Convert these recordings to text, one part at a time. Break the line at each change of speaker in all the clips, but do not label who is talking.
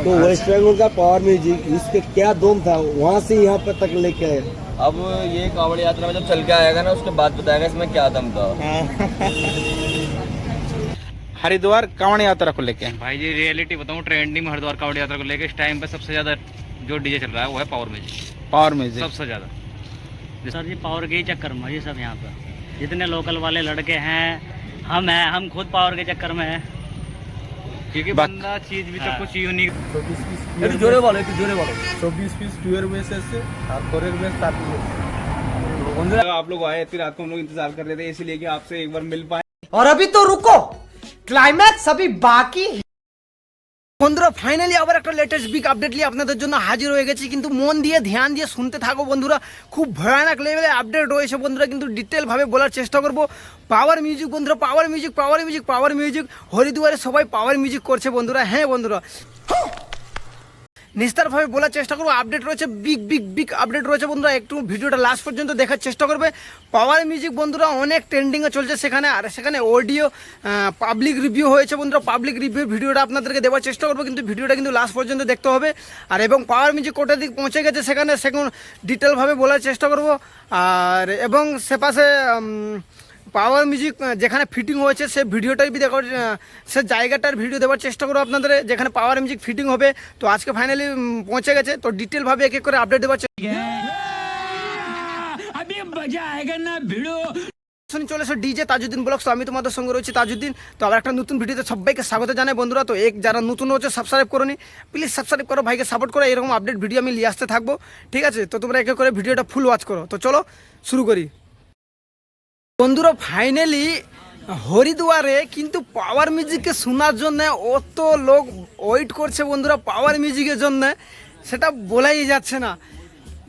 तो वेस्ट बंगाल का power music इसके क्या दम था? वहाँ से यहाँ पर तक लेके आए।
अब ये कांवड़ यात्रा में जब चल के आएगा ना उसके बाद बताएगा इसमें क्या दम था।
हरिद्वार कावड़ यात्रा को लेके
भाई जी रियलिटी बताऊँ ट्रेंडिंग में हरिद्वार कावड़ यात्रा को लेकर इस टाइम पे सबसे ज़्यादा जो डीजे चल रहा है वो है पावर म्यूज़िक
पावर म्यूज़िक
सबसे ज़्यादा।
सर जी पावर के ही चक्कर में ये सब यहाँ पे जितने लोकल वाले लड़के हैं हम हैं हम खुद पावर के चक्कर में हैं।
क्योंकि
बात-
बंदा चीज भी
हाँ।
तो कुछ यूनिक
একটু জোরে বলো একটু জোরে বলো
চব্বিশ পিস টুয়ের বেস এসছে আর ফোরের বেস সাত
बंधुरा आप लोग आए इतनी रात को हम लोग इंतजार कर रहे थे इसीलिए कि आपसे एक बार मिल पाए
और अभी तो रुको क्लाइमैक्स अभी बाकी है। বন্ধুরা ফাইনালি আবার একটা লেটেস্ট বিগ আপডেট নিয়ে আপনাদের জন্য হাজির হয়ে গেছি। কিন্তু মন দিয়ে, ধ্যান দিয়ে শুনতে থাকো বন্ধুরা। খুব ভয়ানক লেভেলে আপডেট রয়েছে বন্ধুরা, কিন্তু ডিটেলভাবে বলার চেষ্টা করব। পাওয়ার মিউজিক বন্ধুরা power music power music power music হরিদুয়ারে সবাই পাওয়ার মিউজিক করছে বন্ধুরা। হ্যাঁ বন্ধুরা। নিস্তারভাবে বলার চেষ্টা করব। আপডেট রয়েছে বিগ বিগ বিগ আপডেট রয়েছে বন্ধুরা। একটু ভিডিওটা লাস্ট পর্যন্ত দেখার চেষ্টা করবে। পাওয়ার মিউজিক বন্ধুরা, অনেক ট্রেন্ডিংয়ে চলছে সেখানে। আর সেখানে অডিও পাবলিক রিভিউ হয়েছে বন্ধুরা। পাবলিক রিভিউ ভিডিওটা আপনাদেরকে দেওয়ার চেষ্টা করব, কিন্তু ভিডিওটা কিন্তু লাস্ট পর্যন্ত দেখতে হবে। আর এবং পাওয়ার মিউজিক কোটা দিক পৌঁছে গেছে সেখানে সেখানে ডিটেলভাবে বলার চেষ্টা করব। আর এবং সে পাশে পাওয়ার মিউজিক যেখানে ফিটিং হয়েছে সে ভিডিওটাই দেখার সে জায়গাটার ভিডিও দেওয়ার চেষ্টা করব আপনাদের যেখানে পাওয়ার মিউজিক ফিটিং হবে। তো আজকে ফাইনালি পৌঁছে গেছে। তো ডিটেলভাবে এক এক করে আপডেট দেওয়ার চেষ্টা শুনি চলে এসো ডিজে তাজুদ্দিন ব্লগস। আমি তোমাদের সঙ্গে রয়েছি তাজুদ্দিন তো আবার একটা নতুন ভিডিওতে সবাইকে স্বাগত জানাই বন্ধুরা। তো এক যারা নতুন হচ্ছে সাবস্ক্রাইব করোনি প্লিজ সাবস্ক্রাইব করো ভাইকে সাপোর্ট করো। এরকম আপডেট ভিডিও আমি নিয়ে আসতে থাকব। ঠিক আছে? তো তোমরা এক এক করে ভিডিওটা ফুল ওয়াচ করো। তো চলো শুরু করি। বন্ধুরা ফাইনালি হরিদ্বারে কিন্তু পাওয়ার মিউজিককে শোনার জন্য অত লোক ওয়েট করছে বন্ধুরা পাওয়ার মিউজিকের জন্য। সেটা বলাই যাচ্ছে না।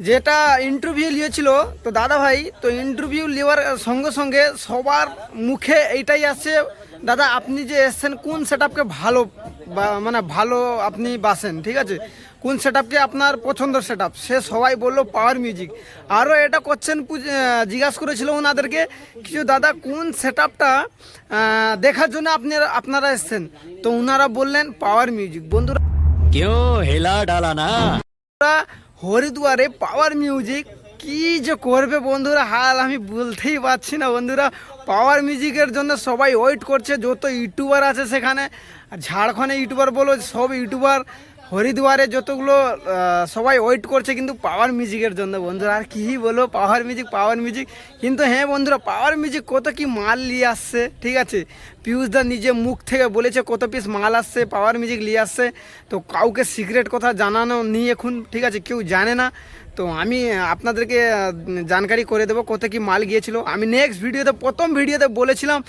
যেটা ইন্টারভিউ নিয়েছিল তো দাদা ভাই তো ইন্টারভিউ নেওয়ার সঙ্গে সঙ্গে সবার মুখে এইটাই আসছে, দাদা, আপনি যে এসছেন, কোন সেট ভালো মানে ভালো আপনি বাসেন? ঠিক আছে? কোন সেট আপনার পছন্দের সেট সে সবাই বলল পাওয়ার মিউজিক আরও এটা করছেন জিজ্ঞাসা করেছিল ওনাদেরকে কিছু দাদা কোন সেট দেখার জন্য আপনি আপনারা এসছেন? তো ওনারা বললেন পাওয়ার মিউজিক বন্ধুরা কেউ হেলা ডালা না। হরিদ্বারে পাওয়ার মিউজিক কি যে করবে বন্ধুরা হাল আমি বলতেই পারছি না বন্ধুরা। পাওয়ার মিউজিকের জন্য সবাই ওয়েট করছে যত ইউটিউবার আছে সেখানে। ঝাড়খণ্ডে ইউটিউবার বলো সব ইউটিউবার হরিদ্বারে যতগুলো সবাই ওয়েট করছে কিন্তু পাওয়ার মিউজিকের জন্য বন্ধুরা। আর কী বলো পাওয়ার মিউজিক পাওয়ার মিউজিক কিন্তু হ্যাঁ বন্ধুরা পাওয়ার মিউজিক কত কি মাল নিয়ে আসছে, ঠিক আছে? পিয়ুষদা নিজে মুখ থেকে বলেছে কত পিস মাল আসছে পাওয়ার মিউজিক নিয়ে আসছে। তো কাউকে সিক্রেট কথা জানানো নিয়ে এখন, ঠিক আছে? কেউ জানে না। তো আমি আপনাদেরকে জানকারি করে দেবো কত কি মাল গিয়েছিল। আমি নেক্সট ভিডিওতে প্রথম ভিডিওতে বলেছিলাম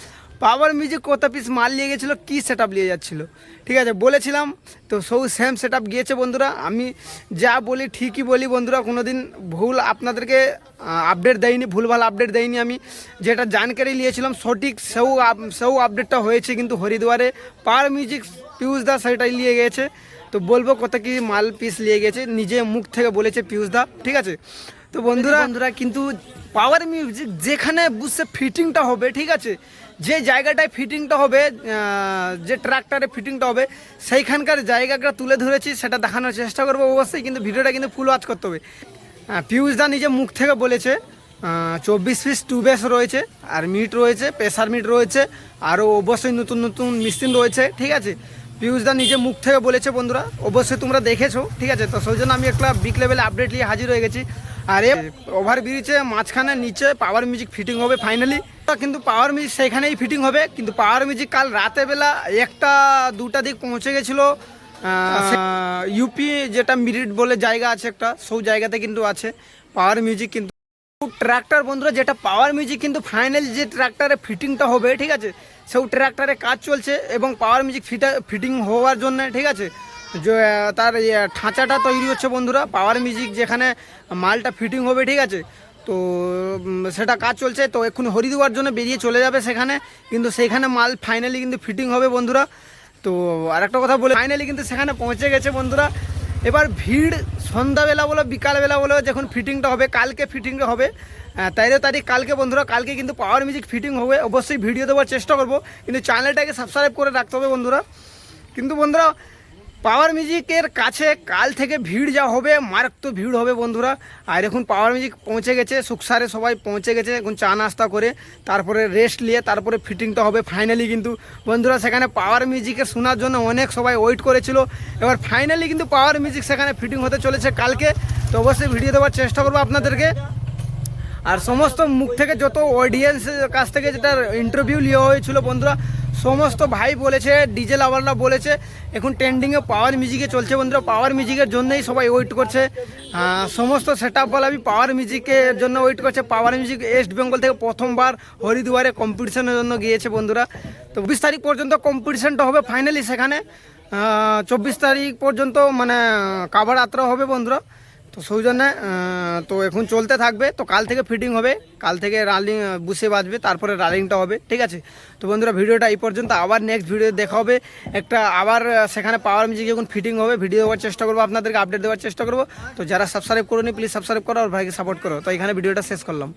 পাওয়ার মিউজিক কত পিস মাল নিয়ে গেছিল, কী সেট নিয়ে যাচ্ছিল? ঠিক আছে, বলেছিলাম, তো সৌ সেম সেট গিয়েছে বন্ধুরা। আমি যা বলি ঠিকই বলি বন্ধুরা কোনো দিন ভুল আপনাদেরকে আপডেট দেয়নি ভুলভাল আপডেট দেয়নি আমি। যেটা জানকারি নিয়েছিলাম, সঠিক সেও সেও আপডেটটা হয়েছে কিন্তু হরিদ্বারে। পাওয়ার মিউজিক পিউষ দা সেটাই নিয়ে গেছে। তো বলব কত কি মাল পিস নিয়ে গেছে, নিজে মুখ থেকে বলেছে পিউষ দা ঠিক আছে? তো বন্ধুরা বন্ধুরা কিন্তু পাওয়ার মিউজিক যেখানে বুঝছে ফিটিংটা হবে ঠিক আছে? যে জায়গাটায় ফিটিংটা হবে যে ট্রাক্টারে ফিটিংটা হবে সেইখানকার জায়গাটা তুলে ধরেছি সেটা দেখানোর চেষ্টা করব অবশ্যই কিন্তু ভিডিওটা কিন্তু ফুল ওয়াচ করতে হবে। আহ, পিয়ুষ দা নিজে মুখ থেকে বলেছে চব্বিশ পিস টুবেস রয়েছে আর মিট রয়েছে প্রেসার মিট রয়েছে আরও অবশ্যই নতুন নতুন মেশিন রয়েছে ঠিক আছে? পিয়ুষদা নিজে মুখ থেকে বলেছে বন্ধুরা অবশ্যই তোমরা দেখেছ ঠিক আছে? তো সেই জন্য আমি একটা বিগ লেভেলে আপডেট নিয়ে হাজির হয়ে গেছি। আর ওভার ব্রিজে মাঝখানে নিচে পাওয়ার মিউজিক ফিটিং হবে ফাইনালি কিন্তু পাওয়ার মিউজিক সেখানেই ফিটিং হবে কিন্তু পাওয়ার মিউজিক কাল রাতে বেলা একটা দুটা দিক পৌঁছে গেছিল ইউপি যেটা মিরিট বলে জায়গা আছে একটা সব জায়গাতে কিন্তু আছে পাওয়ার মিউজিক কিন্তু। ট্র্যাক্টর বন্ধুরা যেটা পাওয়ার মিউজিক কিন্তু ফাইনাল যে ট্র্যাক্টরে ফিটিংটা হবে ঠিক আছে? সেই ট্র্যাক্টরে কাজ চলছে এবং পাওয়ার মিউজিক ফিটা ফিটিং হওয়ার জন্য ঠিক আছে? তার ইয়ে, ঠাঁচাটা তৈরি হচ্ছে বন্ধুরা পাওয়ার মিউজিক যেখানে মালটা ফিটিং হবে ঠিক আছে? তো সেটা কাজ চলছে তো এক্ষুনি হরিদুয়ার জন্য বেরিয়ে চলে যাবে সেখানে কিন্তু সেখানে মাল ফাইনালি কিন্তু ফিটিং হবে বন্ধুরা। তো আরেকটা কথা বলে ফাইনালি কিন্তু সেখানে পৌঁছে গেছে বন্ধুরা। এবার ভিড় সন্ধ্যাবেলা বলো বিকালবেলা বলো যখন ফিটিংটা হবে কালকে ফিটিংটা হবে তেরো তারিখ কালকে বন্ধুরা কালকে কিন্তু পাওয়ার মিউজিক ফিটিং হবে অবশ্যই ভিডিও দেওয়ার চেষ্টা করব কিন্তু চ্যানেলটাকে সাবস্ক্রাইব করে রাখতে হবে বন্ধুরা। কিন্তু বন্ধুরা পাওয়ার মিউজিকের কাছে কাল থেকে ভিড় যা হবে, মারাত্মক ভিড় হবে বন্ধুরা। আর এখন পাওয়ার মিউজিক পৌঁছে গেছে সুকসারে সবাই পৌঁছে গেছে এখন চা নাস্তা করে, তারপরে রেস্ট নিয়ে, তারপরে ফিটিংটা হবে ফাইনালি কিন্তু। বন্ধুরা, সেখানে পাওয়ার মিউজিকের শোনার জন্য অনেক সবাই ওয়েট করেছিল। এবার ফাইনালি কিন্তু পাওয়ার মিউজিক সেখানে ফিটিং হতে চলেছে কালকে। তো অবশ্যই ভিডিও দেওয়ার চেষ্টা করব আপনাদেরকে। আর সমস্ত মুখ থেকে যত অডিয়েন্সের কাছ থেকে যেটা ইন্টারভিউ নেওয়া হয়েছিল বন্ধুরা সমস্ত ভাই বলেছে, ডিজে লাভাররা বলেছে, এখন ট্রেন্ডিংয়ে পাওয়ার মিউজিকে চলছে বন্ধুরা পাওয়ার মিউজিকের জন্যই সবাই ওয়েট করছে। সমস্ত সেট আপ আমি পাওয়ার মিউজিকের জন্য ওয়েট করছে। পাওয়ার মিউজিক ওয়েস্ট বেঙ্গল থেকে প্রথমবার হরিদুয়ারে কম্পিটিশনের জন্য গিয়েছে বন্ধুরা। তো বিশ তারিখ পর্যন্ত কম্পিটিশনটা হবে ফাইনালি সেখানে। চব্বিশ তারিখ পর্যন্ত মানে কাভার যাত্রা হবে বন্ধুরা। তো সৌজন্যে জন্যে তো এখন চলতে থাকবে। তো কাল থেকে ফিটিং হবে। কাল থেকে রালিং বুসে বাজবে। তারপরে রালিংটা হবে। ঠিক আছে? তো বন্ধুরা, ভিডিওটা এই পর্যন্ত। আবার নেক্সট ভিডিও দেখা হবে। একটা আবার সেখানে পাওয়ার মিউজিক এখন ফিটিং হবে। ভিডিও দেওয়ার চেষ্টা করব। আপনাদেরকে আপডেট দেওয়ার চেষ্টা করব। তো যারা সাবস্ক্রাইব করোনি প্লিজ সাবস্ক্রাইব করো আর ভাইকে সাপোর্ট করো। তো এখানে ভিডিওটা শেষ করলাম।